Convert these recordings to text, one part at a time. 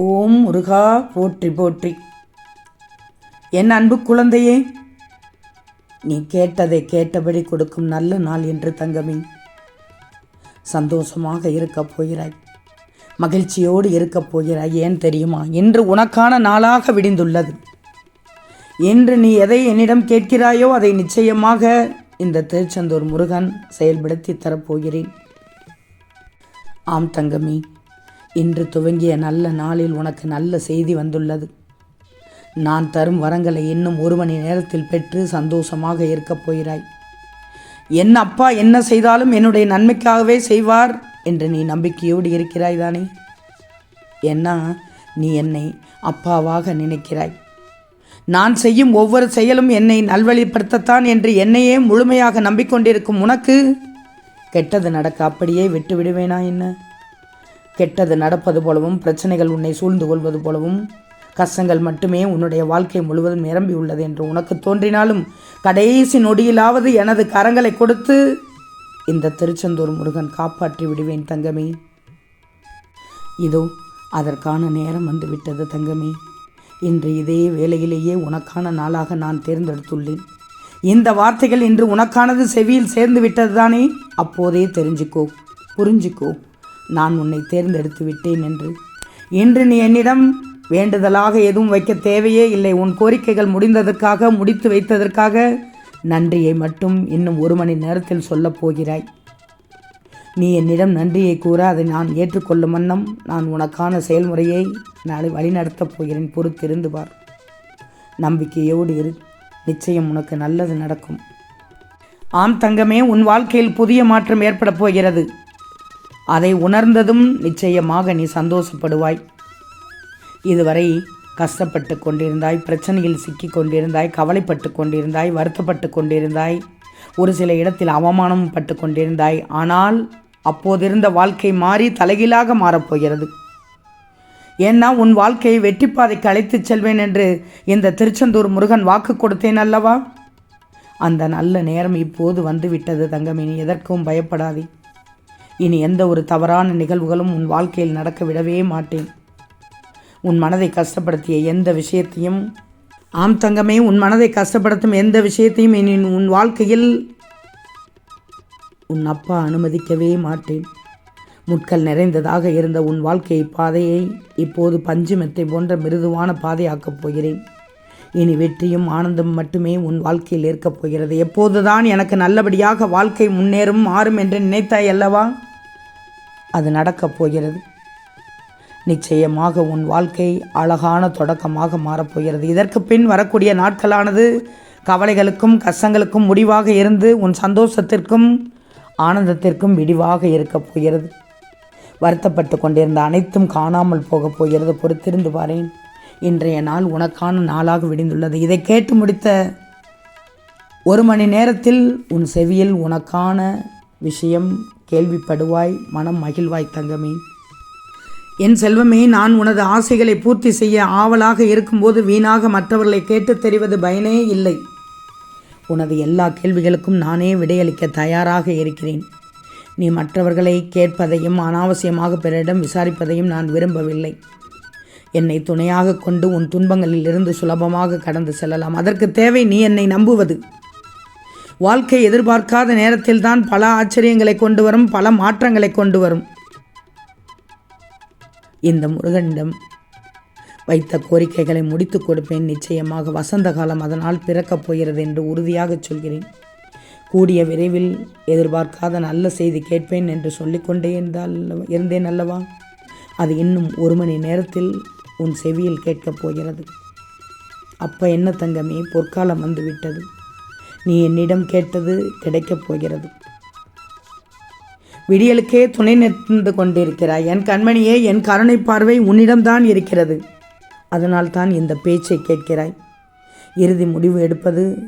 ஓம் முருகா போற்றி போற்றி. என் அன்பு குழந்தையே நீ கேட்டதை கேட்டபடி கொடுக்கும் நல்ல நாள் என்று தங்கமே. சந்தோஷமாக இருக்கப் போகிறாய். மகிழ்ச்சியோடு இருக்கப் போகிறாய் ஏன் தெரியுமா? இன்று உனக்கான நாளாக விடிந்துள்ளது. இன்று நீ எதை என்னிடம் கேட்கிறாயோ அதை நிச்சயமாக இந்த திருச்செந்தூர் முருகன் செயல்படுத்தி தரப்போகிறேன். ஆம் தங்கமி இன்று துவங்கிய நல்ல நாளில் உனக்கு நல்ல செய்தி வந்துள்ளது. நான் தரும் வரங்களை இன்னும் ஒரு மணி நேரத்தில் பெற்று சந்தோஷமாக இருக்கப் போகிறாய். என் அப்பா என்ன செய்தாலும் என்னுடைய நன்மைக்காகவே செய்வார் என்று நீ நம்பிக்கையோடு இருக்கிறாய் தானே? ஏன்னா நீ என்னை அப்பாவாக நினைக்கிறாய். நான் செய்யும் ஒவ்வொரு செயலும் என்னை நல்வழிப்படுத்தத்தான் என்று என்னையே முழுமையாக நம்பிக்கொண்டிருக்கும் உனக்கு கெட்டது நடக்க அப்படியே விட்டு விடுவேனா என்ன? கெட்டது நடப்பது போலவும் பிரச்சனைகள் உன்னை சூழ்ந்து கொள்வது போலவும் கஷ்டங்கள் மட்டுமே உன்னுடைய வாழ்க்கை முழுவதும் நிரம்பி உள்ளது என்று உனக்கு தோன்றினாலும் கடைசி நொடியிலாவது எனது கரங்களை கொடுத்து இந்த திருச்செந்தூர் முருகன் காப்பாற்றி விடுவேன் தங்கமே. இதோ அதற்கான நேரம் வந்துவிட்டது தங்கமே. இன்று இதே வேளையிலேயே உனக்கான நாளாக நான் தேர்ந்தெடுத்துள்ளேன். இந்த வார்த்தைகள் இன்று உனக்கானது செவியில் சேர்ந்து விட்டது தானே அப்போதே தெரிஞ்சுக்கோ புரிஞ்சுக்கோ. நான் உன்னை தேர்ந்தெடுத்து விட்டேன் என்று. இன்று நீ என்னிடம் வேண்டுதலாக எதுவும் வைக்க தேவையே இல்லை. உன் கோரிக்கைகள் முடிந்ததற்காக முடித்து வைத்ததற்காக நன்றியை மட்டும் இன்னும் ஒரு மணி நேரத்தில் சொல்லப் போகிறாய். நீ என்னிடம் நன்றியை கூற அதை நான் ஏற்றுக்கொள்ளும் வண்ணம் நான் உனக்கான செயல்முறையை நாளை வழிநடத்தப் போகிறேன். பொறுத்திருந்து பார். நம்பிக்கையோடு இரு. நிச்சயம் உனக்கு நல்லது நடக்கும். ஆம் தங்கமே உன் வாழ்க்கையில் புதிய மாற்றம் ஏற்படப் போகிறது. அதை உணர்ந்ததும் நிச்சயமாக நீ சந்தோஷப்படுவாய். இதுவரை கஷ்டப்பட்டு கொண்டிருந்தாய் பிரச்சனையில் சிக்கி கொண்டிருந்தாய் கவலைப்பட்டு கொண்டிருந்தாய் வருத்தப்பட்டு கொண்டிருந்தாய் ஒரு சில இடத்தில் அவமானம் பட்டு கொண்டிருந்தாய். ஆனால் அப்போதிருந்த வாழ்க்கை மாறி தலைகீழாக மாறப்போகிறது ஏன்னா உன் வாழ்க்கையை வெற்றிப்பாதைக்கு அழைத்துச் செல்வேன் என்று இந்த திருச்செந்தூர் முருகன் வாக்கு கொடுத்தேன் அல்லவா? அந்த நல்ல நேரம் இப்போது வந்துவிட்டது தங்கமினி எதற்கும் பயப்படாதே. இனி எந்த ஒரு தவறான நிகழ்வுகளும் உன் வாழ்க்கையில் நடக்க விடவே மாட்டேன். உன் மனதை கஷ்டப்படுத்திய எந்த விஷயத்தையும் ஆம் தங்கமே உன் மனதை கஷ்டப்படுத்தும் எந்த விஷயத்தையும் இனி உன் வாழ்க்கையில் உன் அப்பா அனுமதிக்கவே மாட்டேன். முட்கள் நிறைந்ததாக இருந்த உன் வாழ்க்கை பாதையை இப்போது பஞ்சு மெத்தை போன்ற மிருதுவான பாதையாக்கப் போகிறேன். இனி வெற்றியும் ஆனந்தம் மட்டுமே உன் வாழ்க்கையில் இருக்கப் போகிறது. எப்போதுதான் எனக்கு நல்லபடியாக வாழ்க்கை முன்னேறும் மாறும் என்று நினைத்தாய் அல்லவா? அது நடக்கப் போகிறது. நிச்சயமாக உன் வாழ்க்கை அழகான தொடக்கமாக மாறப்போகிறது இதற்கு பின் வரக்கூடிய நாட்களானது கவலைகளுக்கும் கஷ்டங்களுக்கும் முடிவாக இருந்து உன் சந்தோஷத்திற்கும் ஆனந்தத்திற்கும் விடிவாக இருக்கப் போகிறது. வருத்தப்பட்டு கொண்டிருந்த அனைத்தும் காணாமல் போகப் போகிறது. பொறுத்திருந்து பாரேன் இன்றைய நாள் உனக்கான நாளாக விடிந்துள்ளது. இதை கேட்டு முடித்த ஒரு மணி நேரத்தில் உன் செவியில் உனக்கான விஷயம் கேள்விப்படுவாய் மனம் மகிழ்வாய் தங்கமே. என் செல்வமே நான் உனது ஆசைகளை பூர்த்தி செய்ய ஆவலாக இருக்கும்போது வீணாக மற்றவர்களை கேட்டுத் தெரிவது பயனே இல்லை. உனது எல்லா கேள்விகளுக்கும் நானே விடையளிக்க தயாராக இருக்கிறேன். நீ மற்றவர்களை கேட்பதையும் அனாவசியமாக பிறரிடம் விசாரிப்பதையும் நான் விரும்பவில்லை. என்னை துணையாக கொண்டு உன் துன்பங்களில் இருந்து சுலபமாக கடந்து செல்லலாம். அதற்கு தேவை நீ என்னை நம்புவது. வாழ்க்கை எதிர்பார்க்காத நேரத்தில்தான் பல ஆச்சரியங்களை கொண்டு வரும் பல மாற்றங்களை கொண்டு வரும் இந்த முருகனிடம் வைத்த கோரிக்கைகளை முடித்து கொடுப்பேன். நிச்சயமாக வசந்த காலம் அதனால் பிறக்கப் போகிறது என்று உறுதியாக சொல்கிறேன். கூடிய விரைவில் எதிர்பார்க்காத நல்ல செய்தி கேட்பேன் என்று சொல்லிக்கொண்டே இருந்தால் இருந்தேன் அல்லவா? அது இன்னும் ஒரு மணி நேரத்தில் உன் செவியில் கேட்கப் போகிறது. அப்போ என்ன தங்கமே பொற்காலம் வந்துவிட்டது. நீ என்னிடம் கேட்டது கிடைக்கப் போகிறது. விடியலுக்கே துணை நிறுத்து கொண்டிருக்கிறாய். என் கண்மணியே என் கருணை பார்வை உன்னிடம்தான் இருக்கிறது. அதனால் தான் இந்த பேச்சை கேட்கிறாய். இறுதி முடிவு எடுப்பது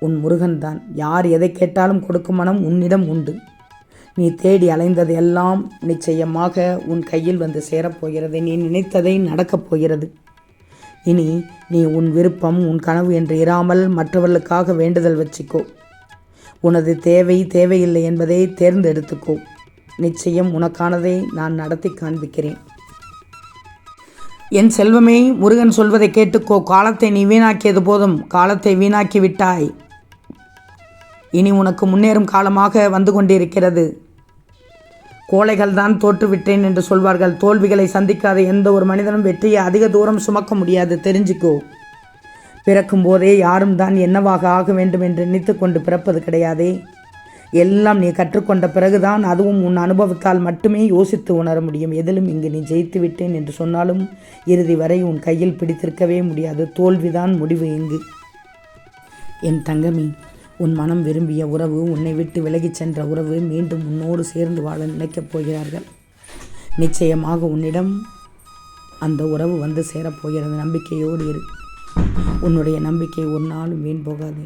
உன் முருகன்தான் யார் எதை கேட்டாலும் கொடுக்கும் மனம் உன்னிடம் உண்டு. நீ தேடி அலைந்தது எல்லாம் நிச்சயமாக உன் கையில் வந்து சேரப்போகிறது நீ நினைத்ததை நடக்கப் போகிறது. இனி நீ உன் விருப்பம் உன் கனவு என்று இராமல் மற்றவர்களுக்காக வேண்டுதல் வச்சுக்கோ. உனது தேவை தேவையில்லை என்பதை தேர்ந்தெடுத்துக்கோ. நிச்சயம் உனக்கானதை நான் நடத்தி காண்பிக்கிறேன். என் செல்வமே முருகன் சொல்வதை கேட்டுக்கோ. காலத்தை நீ வீணாக்கியது போதும். காலத்தை வீணாக்கி விட்டாய். இனி உனக்கு முன்னேறும் காலமாக வந்து கொண்டிருக்கிறது. கோழைகள் தான் தோற்றுவிட்டேன் என்று சொல்வார்கள். தோல்விகளை சந்திக்காத எந்த ஒரு மனிதனும் வெற்றியை அதிக தூரம் சுமக்க முடியாது. தெரிஞ்சுக்கோ. பிறக்கும் போதே யாரும் தான் என்னவாக ஆக வேண்டும் என்று நினைத்து கொண்டு பிறப்பது கிடையாதே. எல்லாம் நீ கற்றுக்கொண்ட பிறகுதான் அதுவும் உன் அனுபவத்தால் மட்டுமே யோசித்து உணர முடியும். எதிலும் இங்கு நீ ஜெயித்து விட்டேன் என்று சொன்னாலும் இறுதி வரை உன் கையில் பிடித்திருக்கவே முடியாது. தோல்விதான் முடிவு இங்கு. என் தங்கமி உன் மனம் விரும்பிய உறவு உன்னை விட்டு விலகிச் சென்ற உறவு மீண்டும் உன்னோடு சேர்ந்து வாழ நினைக்கப் போகிறார்கள். நிச்சயமாக உன்னிடம் அந்த உறவு வந்து சேரப்போகிறது நம்பிக்கையோடு இரு. உன்னுடைய நம்பிக்கை ஒரு நாளும் வீண் போகாது.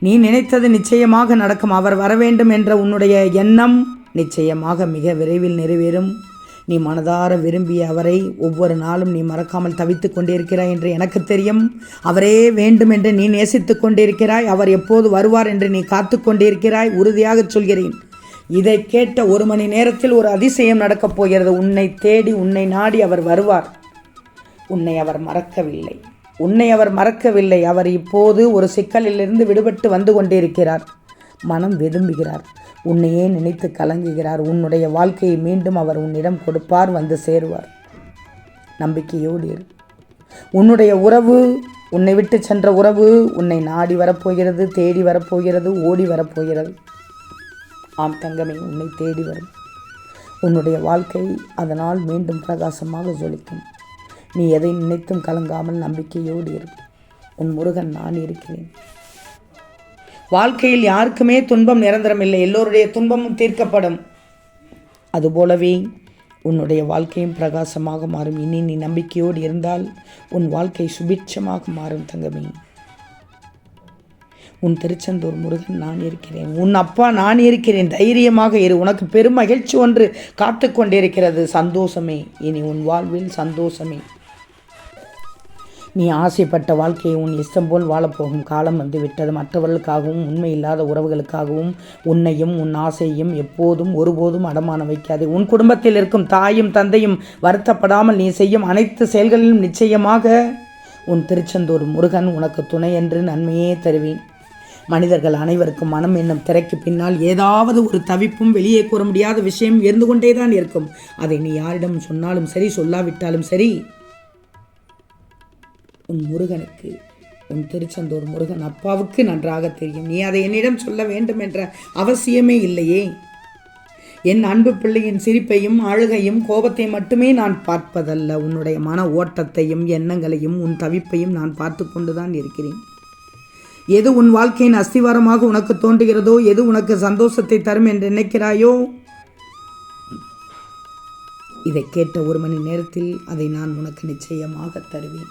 நீ நினைத்தது நிச்சயமாக நடக்கும். அவர் வர வேண்டும் என்ற உன்னுடைய எண்ணம் நிச்சயமாக மிக விரைவில் நிறைவேறும். நீ மனதார விரும்பிய அவரை ஒவ்வொரு நாளும் நீ மறக்காமல் தவித்து கொண்டிருக்கிறாய் என்று எனக்கு தெரியும். அவரே வேண்டும் என்று நீ நேசித்து கொண்டிருக்கிறாய். அவர் எப்போது வருவார் என்று நீ காத்து கொண்டிருக்கிறாய். உறுதியாகச் சொல்கிறேன். இதை கேட்ட ஒரு மணி நேரத்தில் ஒரு அதிசயம் நடக்கப் போகிறது. உன்னை தேடி உன்னை நாடி அவர் வருவார். உன்னை அவர் மறக்கவில்லை. உன்னை அவர் மறக்கவில்லை. அவர் இப்போது ஒரு சிக்கலிலிருந்து விடுபட்டு வந்து கொண்டிருக்கிறார். மனம் விரும்புகிறார். உன்னையே நினைத்து கலங்குகிறார். உன்னுடைய வாழ்க்கையை மீண்டும் அவர் உன்னிடம் கொடுப்பார் வந்து சேருவார். நம்பிக்கையோடு இரு. உன்னுடைய உறவு உன்னை விட்டு சென்ற உறவு உன்னை நாடி வரப்போகிறது தேடி வரப்போகிறது ஓடி வரப்போகிறது. ஆம் தங்கமே உன்னை தேடி வரும். உன்னுடைய வாழ்க்கை அதனால் மீண்டும் பிரகாசமாக ஜொலிக்கும். நீ எதை நினைத்தும் கலங்காமல் நம்பிக்கையோடு இரு. உன் முருகன் நான் இருக்கிறேன். வாழ்க்கையில் யாருக்குமே துன்பம் நிரந்தரம் இல்லை எல்லோருடைய துன்பமும் தீர்க்கப்படும். அதுபோலவே உன்னுடைய வாழ்க்கையும் பிரகாசமாக மாறும். இனி நீ நம்பிக்கையோடு இருந்தால் உன் வாழ்க்கை சுபிட்சமாக மாறும் தங்கமே. உன் திருச்செந்தூர் முருகன் நான் இருக்கிறேன். உன் அப்பா நான் இருக்கிறேன். தைரியமாக இரு. உனக்கு பெரும் மகிழ்ச்சி ஒன்று காத்து கொண்டிருக்கிறது சந்தோஷமே. இனி உன் வாழ்வில் சந்தோஷமே. நீ ஆசைப்பட்ட வாழ்க்கையை உன் இஷ்டம் போல் வாழப்போகும் காலம் வந்து விட்டது மற்றவர்களுக்காகவும் உண்மை இல்லாத உறவுகளுக்காகவும் உன்னையும் உன் ஆசையும் எப்போதும் ஒருபோதும் அடமான வைக்காது. உன் குடும்பத்தில் இருக்கும் தாயும் தந்தையும் வருத்தப்படாமல் நீ செய்யும் அனைத்து செயல்களிலும் நிச்சயமாக உன் திருச்செந்தூர் முருகன் உனக்கு துணை என்று நன்மையே தருவேன். மனிதர்கள் அனைவருக்கும் மனம் என்னும் திரைக்கு பின்னால் ஏதாவது ஒரு தவிப்பும் வெளியே கூற முடியாத விஷயம் இருந்து கொண்டே தான் இருக்கும். அதை நீ யாரிடம் சொன்னாலும் சரி சொல்லாவிட்டாலும் சரி உன் முருகனுக்கு உன் திருச்செந்தூர் முருகன் அப்பாவுக்கு நன்றாக தெரியும். நீ அதை என்னிடம் சொல்ல வேண்டும் என்ற அவசியமே இல்லையே. என் அன்பு பிள்ளையின் சிரிப்பையும் அழுகையும் கோபத்தை மட்டுமே நான் பார்ப்பதல்ல. உன்னுடைய மன ஓட்டத்தையும் எண்ணங்களையும் உன் தவிப்பையும் நான் பார்த்து கொண்டுதான் இருக்கிறேன். எது உன் வாழ்க்கையின் அஸ்திவாரமாக உனக்கு தோன்றுகிறதோ எது உனக்கு சந்தோஷத்தை தரும் என்று நினைக்கிறாயோ? இதை கேட்ட ஒரு மணி நேரத்தில் அதை நான் உனக்கு நிச்சயமாக தருவேன்.